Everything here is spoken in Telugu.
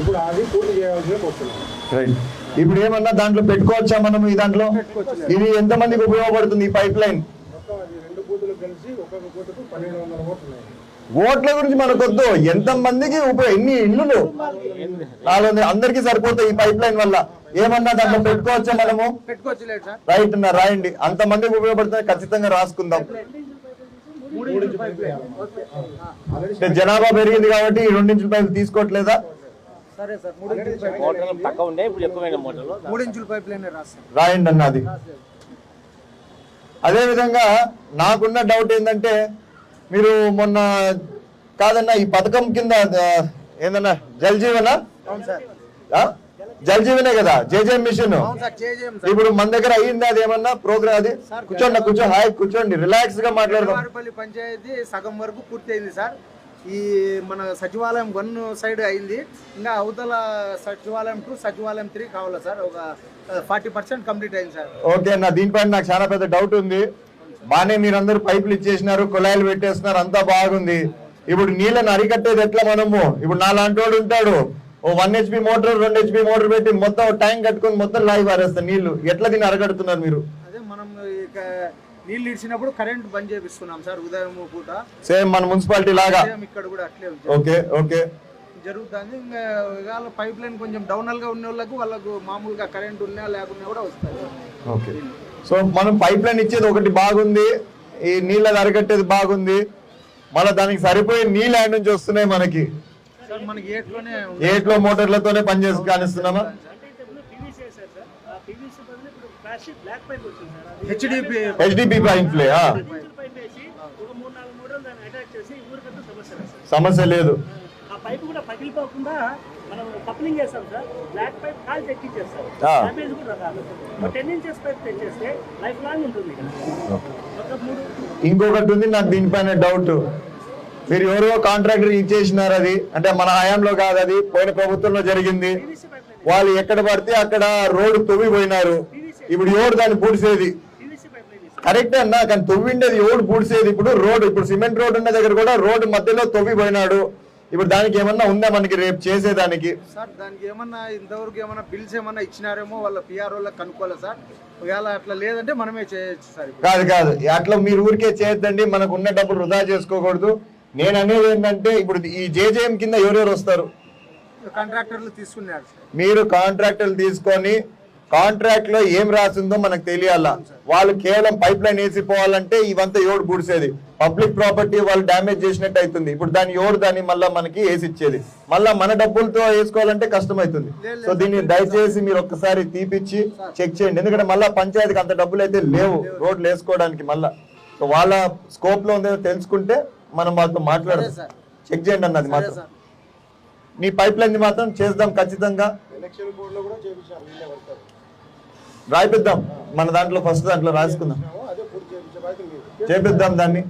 ఇప్పుడు అది పూర్తి చేయాల్సిన రైట్ ఇప్పుడు ఏమన్నా దాంట్లో పెట్టుకోవచ్చా మనం ఈ దాంట్లో? ఇది ఎంత మందికి ఉపయోగపడుతుంది ఈ పైప్ లైన్? ఓట్లు గురించి మనకొద్దు. ఎంత మందికి ఉపయోగం ఎన్ని ఇల్లులు నాలుగు వందలు అందరికీ సరిపోతాయి ఈ పైప్ లైన్ వల్ల. ఏమన్నా దాంట్లో పెట్టుకోవచ్చా మనము? రైట్ అన్న రాయండి. అంత మందికి ఉపయోగపడుతుంది ఖచ్చితంగా రాసుకుందాం. జనాభా పెరిగింది కాబట్టి ఈ రెండించుల పైపు తీసుకోవట్లేదా? సరే సార్ మూడు ఇంచుల పైప్ మోటార్లు తక్కువ ఉండే ఇప్పుడు ఎక్కువైన మోటార్లు. మూడు ఇంచుల పైప్ లైన్ రాయండి అన్నది అదే. విధంగా నాకున్న డౌట్ ఏంటంటే మీరు మొన్న కాదన్నా ఈ పథకం కింద ఏందన్నా జల్ జీవన? అవును సార్. ఆ? జల్ జీవనే కదా జేజే మిషన్. ఇప్పుడు మన దగ్గర అయ్యింది అది ఏమన్నా ప్రోగ్రామ్ అది? కూర్చోండి కూర్చో హాయ్ కూర్చోండి రిలాక్స్గా మాట్లాడదాం వారిపల్లి పంచాయతీ సగం వరకు పూర్తి అయింది సార్. ఈ మన సచివాలయం వన్ సైడ్ అయింది. ఇంకా అవతల సచివాలయం టూ సచివాలయం త్రీ కావాలా సార్? ఒక ఫార్టీ పర్సెంట్ కంప్లీట్ అయింది సార్. ఓకే అన్న దీనిపైన నాకు చాలా పెద్ద డౌట్ ఉంది. బానే మీరందరూ పైపులు ఇచ్చేసినారు కుళాయిలు పెట్టేస్తున్నారు అంతా బాగుంది. ఇప్పుడు నీళ్ళని అరికట్టేది ఎట్లా మనము? ఇప్పుడు నా లాంటి వాడు ఉంటాడు. ఓ వన్ హెచ్పి మోటార్ రెండు హెచ్పి మోటార్ పెట్టి మొత్తం ట్యాంక్ కట్టుకొని మొత్తం లాగి పారేస్తారు నీళ్ళు ఎట్లా దీన్ని అరగడుతున్నారు మీరు? అదే మనం ఇక నీళ్ళు ఇడిచినప్పుడు కరెంట్ బంద్ చేపిస్తున్నాం సార్ ఉదయం పూట. సేమ్ మన మున్సిపాలిటీ లాగా. సేమ్ ఇక్కడ కూడా అట్లే. Okay okay. జరుగుతుంది. ఇంకా పైప్ లైన్ కొంచెం డౌనల్గా ఉన్న వాళ్ళకు వాళ్ళకు మామూలుగా కరెంట్ ఉన్నా లేకున్నా కూడా వస్తాయి ఓకే. సో మనం పైప్ లైన్ ఇచ్చేది ఒకటి బాగుంది. ఈ నీళ్ళది అరగట్టేది బాగుంది. మళ్ళీ దానికి సరిపోయే నీళ్ళు యాడ్ నుంచి వస్తున్నాయి మనకి. ఏట్లో మోటార్లతోనే పనిచేసి కానిస్తున్నామా? హెచ్డిపి సమస్య లేదు ఆ పైపు కూడా పగిలిపోకుండా మనం కప్లింగ్ చేస్తాం సార్. బ్లాక్ పైప్ కాల్ చెక్కించేస్తాం ఆ. డ్యామేజ్ కూడా రాదు. టెన్ ఇంచెస్ పైప్ తెచ్చేస్తే లైఫ్ లాంగ్ ఉంటుంది ఒక మూడు ఇంకొకటి ఉంది నాకు దీనిపైన డౌట్ మీరు ఎవరో కాంట్రాక్టర్ ఇచ్చేసినారు అది. అంటే మన హయాంలో కాదు అది. పోయిన ప్రభుత్వంలో జరిగింది. వాళ్ళు ఎక్కడ పడితే అక్కడ రోడ్డు తవ్విపోయినారు. ఇప్పుడు ఎవరు దాన్ని ఇస్తాం కరెక్ట్ అన్న కానీ తవ్విండేది ఎవడు పూడ్చేది? ఇప్పుడు రోడ్ ఇప్పుడు సిమెంట్ రోడ్ ఉన్న దగ్గర కూడా రోడ్డు మధ్యలో తవ్విపోయినాడు. ఇప్పుడు దానికి ఏమన్నా ఉందా మనకి రేపు చేసేదానికి? సార్ దానికి ఏమన్నా ఇంతవరకు ఏమన్నా బిల్స్ ఏమన్నా ఇచ్చినారేమో వాళ్ళ పిఆర్ వాళ్ళకి కనుక్కోవాలి సార్? ఒకవేళ అట్లా లేదంటే మనమే చేయొచ్చు సార్. కాదు కాదు. అట్లా మీరు ఊరికే చేయొద్దండి. మనకు ఉన్న డబ్బులు వృధా చేసుకోకూడదు. నేను అనేది ఏంటంటే ఇప్పుడు ఈ జేజేఎం కింద ఎవరెవరు వస్తారు? కాంట్రాక్టర్లు తీసుకున్నారు. మీరు కాంట్రాక్టులు తీసుకొని కాంట్రాక్ట్లో ఏం రాసిందో మనకు తెలియాల? వాళ్ళు కేవలం పైప్ లైన్ వేసిపోవాలంటే ఇవంతా ఎవడు పూడ్చేది పబ్లిక్ ప్రాపర్టీ వాళ్ళు డ్యామేజ్ చేసినట్టు అవుతుంది. ఇప్పుడు దాని ఎవడు దాన్ని మళ్ళీ మనకి వేసి ఇచ్చేది మళ్ళా మన డబ్బులతో వేసుకోవాలంటే కష్టం అవుతుంది సో దీన్ని దయచేసి మీరు ఒక్కసారి తీపిచ్చి చెక్ చేయండి. ఎందుకంటే మళ్ళా పంచాయతీకి అంత డబ్బులు అయితే లేవు. రోడ్లు వేసుకోవడానికి మళ్ళా. సో వాళ్ళ స్కోప్లో ఉందో తెలుసుకుంటే మనం వాళ్ళతో మాట్లాడదాం. చెక్ చేయండి అన్నది మాత్రం. నీ పైప్ లైన్ మాత్రం చేద్దాం ఖచ్చితంగా. రాయిపిద్దాం. మన దాంట్లో ఫస్ట్ దాంట్లో రాసుకుందాం. చేపిద్దాం దాన్ని.